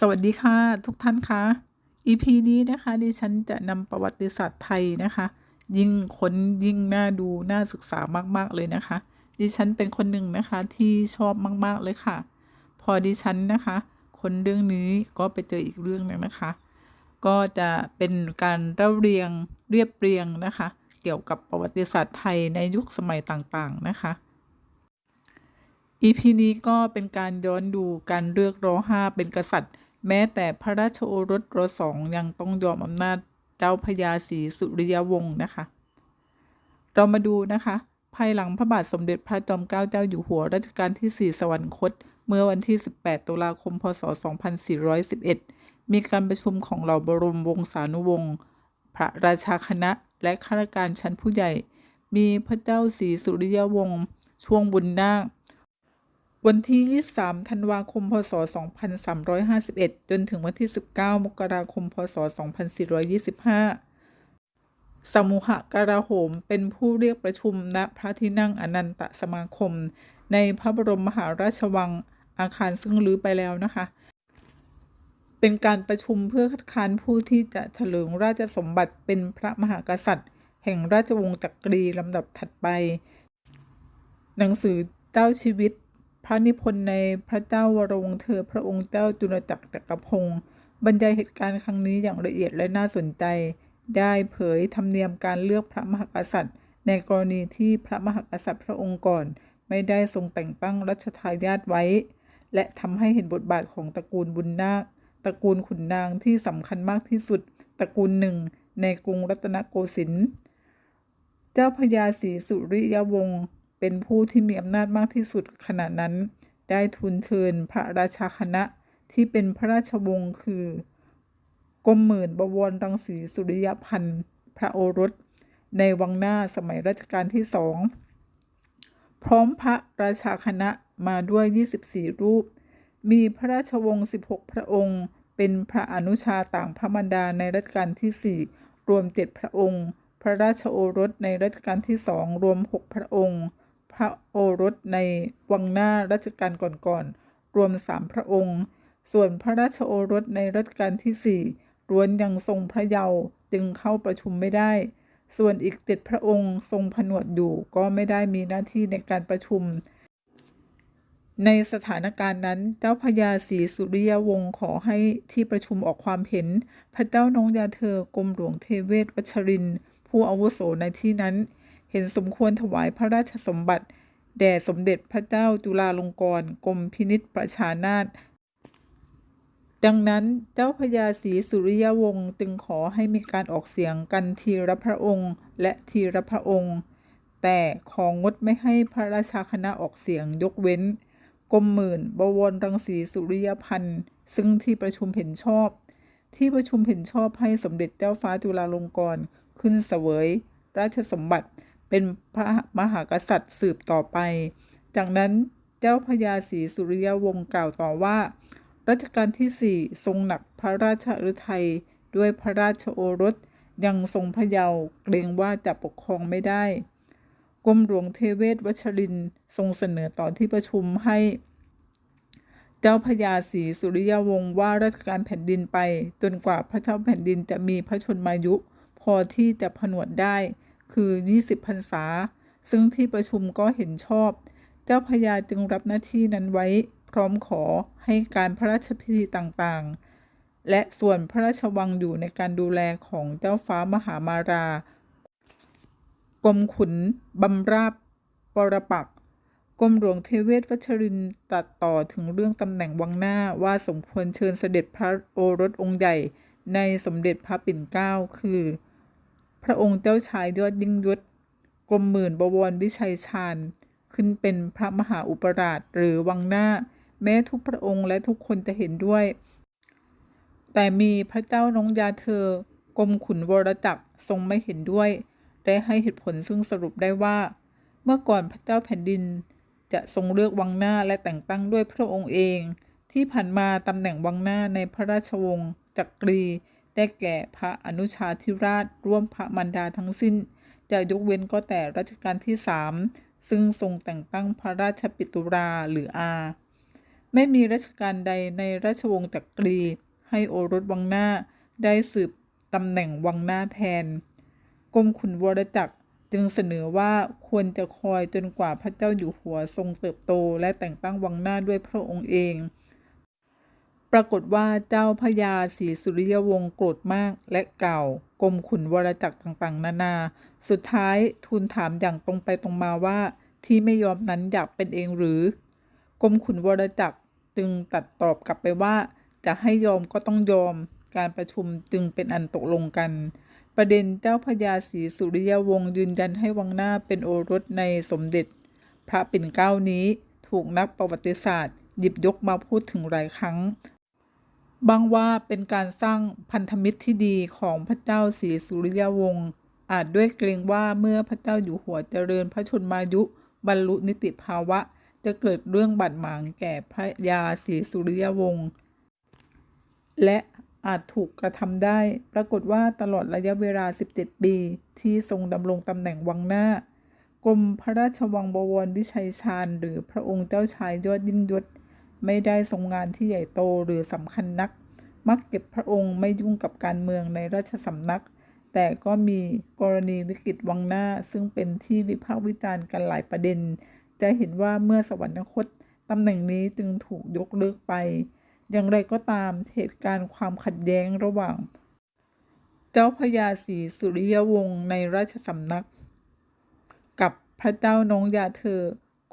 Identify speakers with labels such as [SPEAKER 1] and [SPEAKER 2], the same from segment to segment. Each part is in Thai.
[SPEAKER 1] สวัสดีค่ะ ทุกท่านคะ EP นี้นะคะดิฉันจะนำประวัติศาสตร์ไทยนะคะ ยิ่งค้นยิ่งน่าดูน่าศึกษามากๆเลยนะคะ ดิฉันเป็นคนหนึ่งนะคะที่ชอบมากๆเลยค่ะ พอดิฉันนะคะค้นเรื่องนี้ก็ไปเจออีกเรื่องหนึงนะคะ ก็จะเป็นการเล่าเรียงเรียบเรียงนะคะ เกี่ยวกับประวัติศาสตร์ไทยในยุคสมัยต่างๆนะคะ EP นี้ก็เป็นการย้อนดูการเลือกรอห้าเป็นกษัตริย์ แม้แต่พระราชโอรสรสองยังต้องยอมอำนาจเจ้าพญาศรีสุริยวงศ์นะคะ เรามาดูนะคะ ภายหลังพระบาทสมเด็จพระจอมเกล้าเจ้าอยู่หัวรัชกาลที่ 4 สวรรคต เมื่อวันที่ 18 ตุลาคม พศ 2411 มีการประชุมของเหล่าบรมวงศานุวงศ์พระราชาคณะและข้าราชการชั้นผู้ใหญ่ มีพระเจ้าศรีสุริยวงศ์ช่วงบุญนาค วันที่ 23 ธันวาคม พศ 2351 จนถึงวันที่ 19 มกราคม พศ 2425 สมุหกราโหมเป็นผู้เรียกประชุมณพระที่นั่งอนันตสมาคม ในพระบรมมหาราชวังอาคารซึ่งรื้อไปแล้วนะคะ เป็นการประชุมเพื่อคัดค้านผู้ที่จะเถลิงราชสมบัติเป็นพระมหากษัตริย์ แห่งราชวงศ์จักรีลำดับถัดไป หนังสือเจ้าชีวิต พระนิพนธ์ในพระเจ้าวรวงเธอพระองค์เจ้าจุลจักรจักรพงศ์บรรยายเหตุการณ์ครั้งนี้อย่างละเอียดและน่าสนใจ ได้เผยธรรมเนียมการเลือกพระมหากษัตริย์ ในกรณีที่พระมหากษัตริย์พระองค์ก่อน ไม่ได้ทรงแต่งตั้งรัชทายาทไว้ และทำให้เห็นบทบาทของตระกูลบุญนาคตระกูลขุนนางที่สำคัญมากที่สุด ตระกูลหนึ่ง ในกรุงรัตนโกสินทร์ เจ้าพญาศรีสุริยวงศ์ เป็นผู้ที่มีอำนาจมากที่สุดขณะนั้น ได้ทูลเชิญพระราชาคณะที่เป็นพระราชวงศ์คือกรมหมื่นบวรรังสีสุริยพันธ์พระโอรส ในวังหน้าสมัยรัชกาลที่สองพร้อมพระราชาคณะมาด้วย 24 รูป มีพระราชวงศ์ 16 พระองค์ เป็นพระอนุชาต่างพระมารดาในรัชกาลที่ 4 รวม 7 พระองค์ พระราชโอรสในรัชกาลที่สองรวม 6 พระองค์ พระโอรสในวังหน้ารัชกาลก่อนๆ รวม3พระองค์ ส่วนพระราชโอรสในรัชกาลที่4ล้วนยังทรงพระเยาว์จึงเข้าประชุมไม่ได้ ส่วนอีกเจ็ดพระองค์ทรงผนวดอยู่ก็ไม่ได้มีหน้าที่ในการประชุม ในสถานการณ์นั้น เจ้าพญาศรีสุริยวงศ์ขอให้ที่ประชุมออกความเห็น พระเจ้าน้องยาเธอกรมหลวงเทเวศวัชริน ผู้อาวุโสในที่นั้น ห็นสมควรถวายพระราชสมบัติ แด่สมเด็จพระเจ้าจุฬาลงกรณ์กรมพินิษประชานาถดังนั้นเจ้าพญาศรีสุริยวงศ์จึงขอให้มีการออกเสียงกันทีละพระองค์และทีละพระองค์ แต่ของงดไม่ให้พระราชาคณะออกเสียงยกเว้นกรมหมื่นบวรรังสีสุริยพันธ์ซึ่งที่ประชุมเห็นชอบ ที่ประชุมเห็นชอบให้สมเด็จเจ้าฟ้าจุฬาลงกรณ์ขึ้นเสวย ราชสมบัติ เป็นพระมหากษัตริย์สืบต่อไป จากนั้นเจ้าพญาศรีสุริยวงศ์กล่าวต่อว่า รัชกาลที่4ทรงหนักพระราชฤทัยด้วยพระราชโอรสยังทรงพระเยาว์เกรงว่าจะปกครองไม่ได้กรมหลวงเทเวศวัชรินทร์ทรงเสนอต่อที่ประชุมให้ เจ้าพญาศรีสุริยวงศ์ว่าราชการแผ่นดินไป จนกว่าพระเจ้าแผ่นดินจะมีพระชนมายุ พอที่จะผนวดได้ คือ 20พรรษา ซึ่งที่ประชุมก็เห็นชอบ เจ้าพญาจึงรับหน้าที่นั้นไว้ พร้อมขอให้การพระราชพิธีต่างๆ และส่วนพระราชวังอยู่ในการดูแลของเจ้าฟ้ามหามารา กรมขุนบำราบปรปักษ์กรมหลวงเทเวศวัชรินต์ตัดต่อถึงเรื่องตำแหน่งวังหน้าว่าสมควรเชิญเสด็จพระโอรสองค์ใหญ่ในสมเด็จพระปิ่นเกล้าคือ พระองค์เจ้าชายยอดยิ่งยศกรมหมื่นบวรวิชัยชาญ ขึ้นเป็นพระมหาอุปราชหรือวังหน้า แม้ทุกพระองค์และทุกคนจะเห็นด้วย แต่มีพระเจ้าน้องยาเธอกรมขุนวรจักรทรงไม่เห็นด้วย ได้ให้เหตุผลซึ่งสรุปได้ว่า เมื่อก่อนพระเจ้าแผ่นดิน จะทรงเลือกวังหน้าและแต่งตั้งด้วยพระองค์เอง ที่ผ่านมาตำแหน่งวังหน้าในพระราชวงศ์จักรี ได้แก่พระอนุชาธิราชร่วมพระมารดาทั้งสิ้น จะยกเว้นก็แต่รัชกาลที่สามซึ่งทรงแต่งตั้งพระราชปิตุราหรืออา ไม่มีราชการใดในราชวงศ์จักรี ให้โอรสวังหน้าได้สืบตำแหน่งวังหน้าแทน กรมขุนวรจักรจึงเสนอว่าควรจะคอยจนกว่าพระเจ้าอยู่หัวทรงเติบโต และแต่งตั้งวังหน้าด้วยพระองค์เอง ปรากฏว่าเจ้าพระยาศรีสุริยวงศ์โกรธมากและเก่ากรมขุนวรจักรต่างๆ นานา สุดท้ายทูลถามอย่างตรงไปตรงมาว่า ที่ไม่ยอมนั้นอยากเป็นเองหรือกรมขุนวรจักรจึงตัดตอบกลับไปว่า จะให้ยอมก็ต้องยอม การประชุมจึงเป็นอันตกลงกัน ประเด็นเจ้าพระยาศรีสุริยวงศ์ยืนยันให้วังหน้าเป็นโอรสในสมเด็จ พระปิ่นเกล้านี้ถูกนักประวัติศาสตร์ หยิบยกมาพูดถึงหลายครั้ง บ้างว่าเป็นการสร้างพันธมิตรที่ดีของพระเจ้าศรีสุริยวงศ์อาจด้วยเกรงว่าเมื่อพระเจ้าอยู่หัวเจริญพระชนมายุ บรรลุนิติภาวะ จะเกิดเรื่องบาดหมางแก่พระยาศรีสุริยวงศ์และอาจถูกกระทำได้ ปรากฏว่าตลอดระยะเวลา 17 ปี ที่ทรงดำรงตำแหน่งวังหน้า กรมพระราชวังบวรวิชัยชาญหรือพระองค์เจ้าชายยอดยิ่งยศ ไม่ได้ทรงงานที่ใหญ่โตหรือสำคัญนัก มักเก็บพระองค์ไม่ยุ่งกับการเมืองในราชสำนัก แต่ก็มีกรณีวิกฤตวังหน้า ซึ่งเป็นที่วิพากษ์วิจารณ์กันหลายประเด็น จะเห็นว่าเมื่อสวรรคตตำแหน่งนี้จึงถูกยกเลิกไป อย่างไรก็ตามเหตุการณ์ความขัดแย้งระหว่าง เจ้าพระยาศรีสุริยวงศ์ในราชสำนัก กับพระเจ้าน้องยาเธอ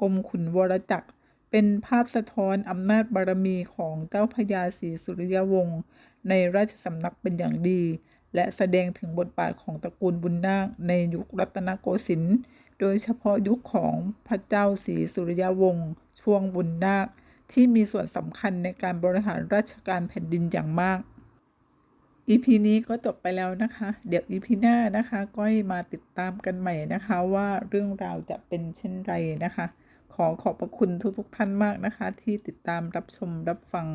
[SPEAKER 1] กรมขุนวรจักร เป็นภาพสะท้อนอำนาจบารมีของเจ้าพระยาศรีสุริยวงศ์ในราชสำนักเป็นอย่างดี และแสดงถึงบทบาทของตระกูลบุญนาคในยุครัตนโกสินทร์โดยเฉพาะยุคของพระเจ้าศรีสุริยวงศ์ช่วงบุญนาค ที่มีส่วนสำคัญในการบริหารราชการแผ่นดินอย่างมาก EP นี้ก็จบไปแล้วนะคะ เดี๋ยว EP หน้านะคะ ก็มาติดตามกันใหม่นะคะว่าเรื่องราวจะเป็นเช่นไรนะคะ ขอขอบพระคุณทุกๆท่านมากนะคะ ที่ติดตามรับชมรับฟัง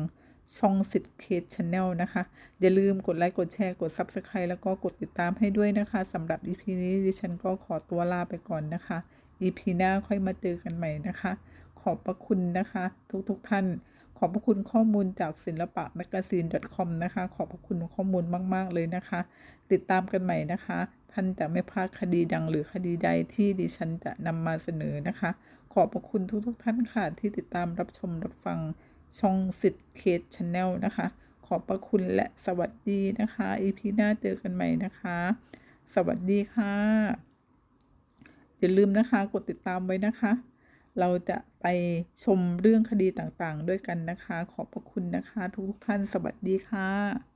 [SPEAKER 1] ช่องสิทธิ์เคสชาแนลนะคะ อย่าลืมกดไลค์ กดแชร์ กด Subscribe แล้วก็กดติดตามให้ด้วยนะคะสำหรับ EP นี้ดิฉันก็ขอตัวลาไปก่อนนะคะ EP หน้าค่อยมาเจอกันใหม่นะคะ ขอบพระคุณนะคะ ทุกๆทท่าน ขอบพระคุณข้อมูลจากศิลปะ magazine com นะคะ ขอบพระคุณข้อมูลมาก ๆ เลยนะคะ ติดตามกันใหม่นะคะ ท่านจะไม่พลาดคดีดังหรือคดีใดที่ดิฉันจะนำมาเสนอนะคะ ขอบพระคุณทุกๆท่านค่ะ ที่ติดตามรับชมรับฟังช่องสิทธิ์เคสชาแนลนะคะ ขอบพระคุณและสวัสดีนะคะ EP หน้าเจอกันใหม่นะคะ สวัสดีค่ะ อย่าลืมนะคะกดติดตามไว้นะคะ เราจะไปชมเรื่องคดีต่างๆ ด้วยกันนะคะ ขอบพระคุณนะคะ ทุกๆท่านสวัสดีค่ะ